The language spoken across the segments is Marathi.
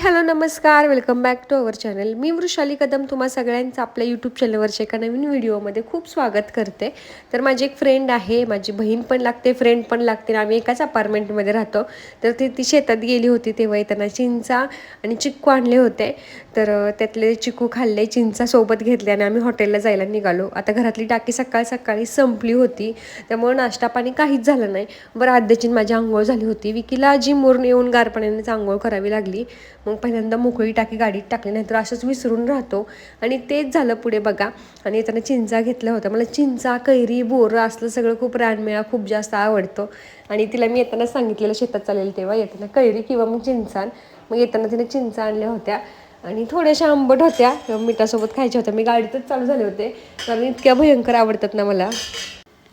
हॅलो नमस्कार. Welcome back to our channel. मी वृषाली कदम तुम्हा सगळ्यांचं आपल्या यूट्यूब चॅनलवरच्या एका नवीन व्हिडिओमध्ये खूप स्वागत करते. तर माझी एक फ्रेंड आहे माझी बहीण पण लागते फ्रेंड पण लागते आणि आम्ही एकाच अपार्टमेंटमध्ये राहतो. तर ती ती शेतात गेली होती तेव्हा येताना चिंचा आणि चिक्कू आणले होते. तर त्यातले चिक्कू खाल्ले चिंचा सोबत घेतले आणि आम्ही हॉटेलला जायला निघालो. आता घरातली टाकी सकाळ सकाळी संपली होती. त्यामुळे नाश्ता पाणी काहीच झालं नाही. बरं आद्याची माझी आंघोळ झाली होती. विकीला जी मोरून येऊन गारपण्यानेच आंघोळ करावी लागली. मग पहिल्यांदा मोकळी टाकी गाडीत टाकली नाहीतर असंच विसरून राहतो. आणि तेच झालं पुढे बघा. आणि येताना चिंचा घेतल्या होत्या. मला चिंचा कैरी बोरं असलं सगळं खूप रानमेळा खूप जास्त आवडतो. आणि तिला मी येताना सांगितलेलं शेतात चालेल तेव्हा येताना कैरी किंवा मग चिंचान मग येताना तिने चिंचा आणल्या होत्या. आणि थोड्याशा आंबट होत्या. मिठासोबत खायच्या होत्या. मी गाडीतच चालू झाले होते. कारण इतक्या भयंकर आवडतात ना मला.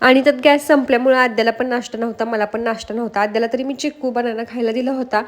आणि त्यात गॅस संपल्यामुळं आद्याला पण नाश्ता नव्हता मला पण नाश्ता नव्हता. आद्याला तरी मी चिक्कू बनाना खायला दिला होता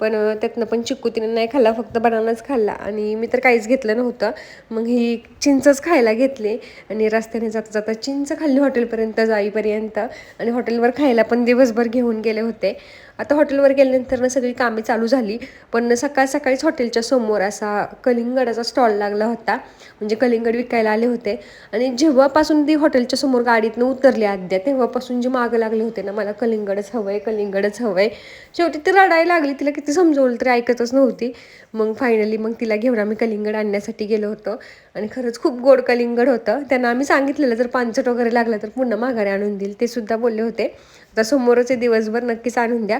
पण त्यातनं पण चिक्कू तिने नाही खाल्ला फक्त बनानाच खाल्ला. आणि मी तर काहीच घेतलं नव्हतं. मग ही चिंचच खायला घेतली आणि रस्त्याने जाता जाता चिंच खाल्ली हॉटेलपर्यंत जाईपर्यंत. आणि हॉटेलवर खायला पण दिवसभर घेऊन गेले होते. आता हॉटेलवर गेल्यानंतर ना सगळी कामे चालू झाली. पण सकाळ सकाळीच हॉटेलच्या समोर असा कलिंगडाचा स्टॉल लागला होता. म्हणजे कलिंगड विकायला आले होते. आणि जेव्हापासून ती हॉटेलच्या समोर गाडीतनं उतरली आद्या. तेव्हापासून जे मागं लागले होते ना मला कलिंगडच हवंय कलिंगडच हवंय. शेवटी ती रडायला लागली तिला किती समजवलं तरी ऐकतच नव्हती. मग फायनली मग तिला घेऊन आम्ही कलिंगड आणण्यासाठी गेलो होतो. आणि खरंच खूप गोड कलिंगड होतं. त्यांना आम्ही सांगितलेलं जर पानचट वगैरे लागलं तर पुन्हा माघारी आणून देईल. ते सुद्धा बोलले होते. आता समोरच दिवसभर नक्कीच आणून द्या.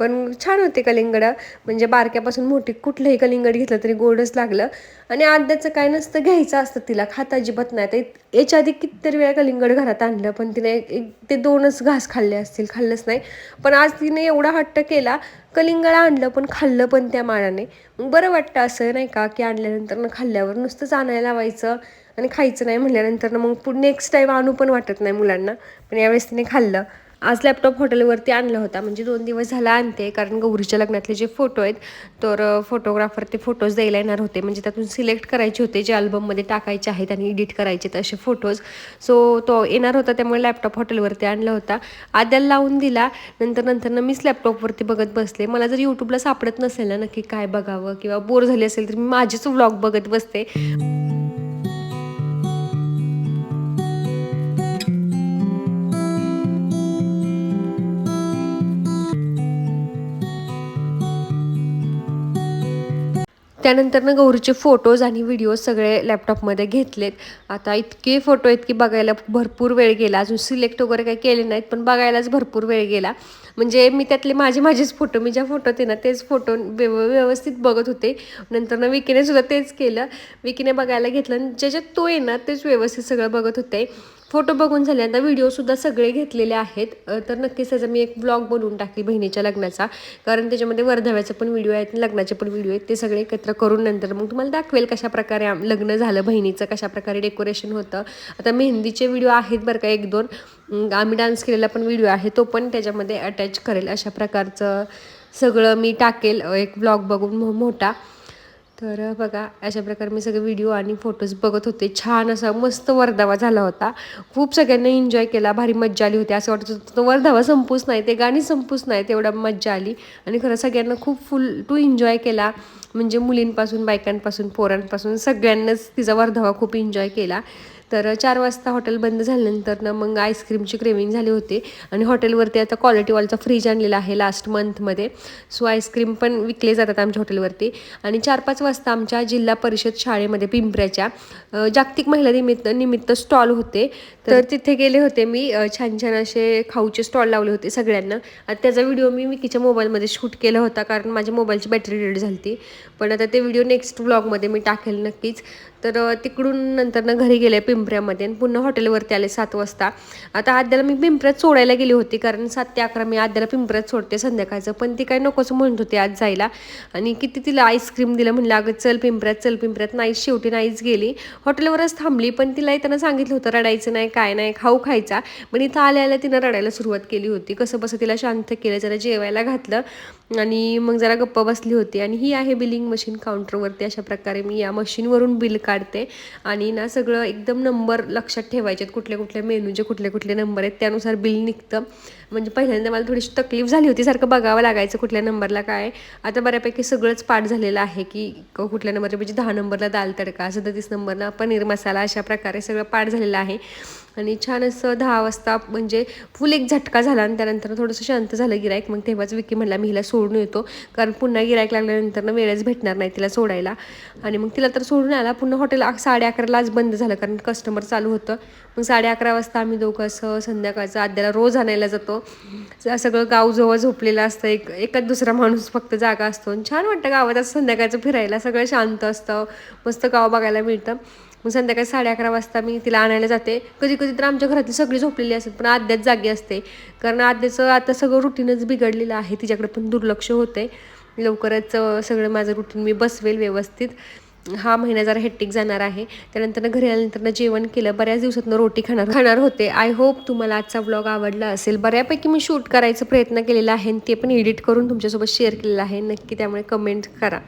पण छान होते कलिंगड. म्हणजे बारक्यापासून मोठी कुठलंही कलिंगड घेतलं तरी गोडच लागलं. आणि आद्याचं काय नसतं घ्यायचं असतं तिला खात अजिबात नाही. तर याच्या आधी कितीतरी वेळा कलिंगड घरात आणलं पण तिने एक- ते दोनच घास खाल्ले असतील खाल्लंच नाही. पण आज तिने एवढा हट्ट केला कलिंगड आणलं पण खाल्लं पण त्या माळाने मग बरं वाटतं असं नाही का की आणल्यानंतर ना खाल्ल्यावर नुसतंच आणायला लावायचं आणि खायचं नाही म्हणल्यानंतर मग नेक्स्ट टाईम आणू पण वाटत नाही मुलांना. पण यावेळेस तिने खाल्लं. आज लॅपटॉप हॉटेलवरती आणला होता. म्हणजे दोन दिवस झाला आणते. कारण गौरीच्या लग्नातले जे फोटो आहेत तर फोटोग्राफर ते फोटोज द्यायला येणार होते. म्हणजे त्यातून सिलेक्ट करायचे होते जे अल्बममध्ये टाकायचे आहेत आणि एडिट करायचे आहेत असे फोटोज सो तो येणार होता त्यामुळे लॅपटॉप हॉटेलवरती आणला होता. आद्याला लावून दिला. नंतर नंतर मीच लॅपटॉपवरती बघत बसले. मला जर यूट्यूबला सापडत नसेल ना नक्की काय बघावं किंवा बोर झाली असेल तर मी माझेच व्लॉग बघत बसते. त्यानंतरनं गौरीचे फोटोज आणि व्हिडिओ सगळे लॅपटॉपमध्ये घेतलेत. आता इतके फोटो आहेत की बघायला भरपूर वेळ गेला. अजून सिलेक्ट वगैरे काही केले नाहीत पण बघायलाच भरपूर वेळ गेला. म्हणजे मी त्यातले माझे माझेच फोटो मी ज्या फोटो होते ना तेच फोटो व्यव व्यवस्थित बघत होते. नंतर ना विकीने सुद्धा तेच केलं. विकीने बघायला घेतलं आणि ज्याच्यात तो आहे ना तेच व्यवस्थित सगळं बघत होते. फोटो बघून झाल्यानंतर व्हिडिओसुद्धा सगळे घेतलेले आहेत. तर नक्कीच त्याचा मी एक ब्लॉग बनवून टाकली बहिणीच्या लग्नाचा. कारण त्याच्यामध्ये वर्धव्याचा पण व्हिडिओ आहेत लग्नाचे पण व्हिडिओ आहेत. ते सगळे एकत्र करून नंतर मग तुम्हाला दाखवेल कशा प्रकारे लग्न झालं बहिणीचं कशा प्रकारे डेकोरेशन होतं. आता मेहंदीचे व्हिडिओ आहेत बरं का एक दोन. आम्ही डान्स केलेला पण व्हिडिओ आहे तो पण त्याच्यामध्ये अटॅच करेल अशा प्रकारचं सगळं मी टाकेल. एक ब्लॉग बघून मो- मोठा. तर बघा अशा प्रकारे मी सगळे व्हिडिओ आणि फोटोज बघत होते. छान असा मस्त वर्धावा झाला होता. खूप सगळ्यांना एन्जॉय केला. भारी मज्जा आली होती. असं वाटत होतं तो वर्धावा संपूच नाही ते गाणी संपूच नाही तेवढा मज्जा आली. आणि खरं सगळ्यांना खूप फुल टू एन्जॉय केला. म्हणजे मुलींपासून बायकांपासून पोरांपासून सगळ्यांनाच तिचा वर्धावा खूप एन्जॉय केला. तर चार वाजता हॉटेल बंद झाल्यानंतर ना मग आईस्क्रीमची क्रेविंग झाली होती. आणि हॉटेलवरती आता क्वालिटी वॉलचा फ्रीज आणलेला आहे लास्ट मंथमध्ये सो आईस्क्रीम पण विकले जातात आमच्या हॉटेलवरती. आणि चार पाच वाजता आमच्या जिल्हा परिषद शाळेमध्ये पिंपऱ्याच्या जागतिक महिला निमित्त निमित्त स्टॉल होते. तर तिथे गेले होते मी. छान छान असे खाऊचे स्टॉल लावले होते सगळ्यांना. आणि त्याचा व्हिडिओ मी विकीच्या मोबाईलमध्ये शूट केला होता कारण माझ्या मोबाईलची बॅटरी डेड झाली पण आता ते व्हिडिओ नेक्स्ट व्लॉगमध्ये मी टाकेल नक्कीच. तर तिकडून नंतर ना घरी गेले पिंपऱ्यामध्ये आणि पुन्हा हॉटेलवरती आले सात वाजता. आता आद्याला मी पिंपऱ्यात सोडायला गेली होती कारण सात ते अकरा मी आद्याला पिंपऱ्यात सोडते संध्याकाळचं. पण ती काय नकोच म्हणत होती आज जायला. आणि किती तिला आईस्क्रीम दिलं म्हणलं अगं चल पिंपऱ्यात चल पिंपऱ्यात. नाही शेवटी नाहीच गेली. हॉटेलवरच थांबली पण तिला त्यांना सांगितलं होतं रडायचं नाही काय नाही खाऊ खायचा. पण इथं आल्या आल्या तिनं रडायला सुरुवात केली होती. कसं बसं तिला शांत केलं जरा जेवायला घातलं. आणि मग जरा गप्पा बसली होती. आणि ही आहे बिलिंग मशीन काउंटरवरती अशा प्रकारे मी या मशीनवरून बिल काढते. आणि ना सगळं एकदम नंबर लक्षात ठेवायचे आहेत कुठले कुठले मेनूचे कुठले कुठले नंबर आहेत. त्यानुसार बिल निघतं. म्हणजे पहिल्यांदा मला थोडीशी तकलीफ झाली होती. सारखं बघावं लागायचं कुठल्या नंबरला काय आता बऱ्यापैकी सगळंच पाठ झालेलं आहे की क- कुठल्या नंबरला म्हणजे दहा नंबरला दाल तडका सदतीस नंबरला पनीर मसाला अशा प्रकारे सगळं पाठ झालेलं आहे. आणि छान असं दहा वाजता म्हणजे फुल एक झटका झाला आणि त्यानंतर थोडंसं शांत झालं गिरायक मग तेव्हाच विकी म्हणला मी हिला सोडून येतो कारण पुन्हा गिरायक लागल्यानंतर ना वेळच भेटणार नाही तिला सोडायला. आणि मग तिला तर सोडून आला पुन्हा हॉटेल साडे अकरालाच बंद झालं कारण कस्टमर चालू होतं. मग साडे अकरा वाजता आम्ही दोघं असं संध्याकाळचं आद्याला रोज आणायला जातो. सगळं गाव जवळ झोपलेलं असतं एक एकच दुसरा माणूस फक्त जागा असतो. आणि छान वाटतं गावात असं संध्याकाळचं फिरायला सगळं शांत असतं मस्त गाव बघायला मिळतं. मग संध्याकाळी साडे अकरा वाजता मी तिला आणायला जाते. कधी कधी तर आमच्या घरातली सगळी झोपलेली असतात पण आद्याच जागी असते. कारण आद्याचं आता सगळं रुटीनच बिघडलेलं आहे तिच्याकडे पण दुर्लक्ष होते लवकरच सगळं माझं रुटीन मी बसवेल व्यवस्थित. हा महिना जरा हेट्टिक जाणार आहे. त्यानंतर घरी आल्यानंतर जेवण केलं बऱ्याच दिवसातनं रोटी खाणार खाणार होते. आय होप तुम्हाला आजचा व्लॉग आवडला असेल. बऱ्यापैकी मी शूट करायचा प्रयत्न केलेला आहे आणि ते पण एडिट करून तुमच्यासोबत शेअर केलेलं आहे. नक्की त्यामुळे कमेंट करा.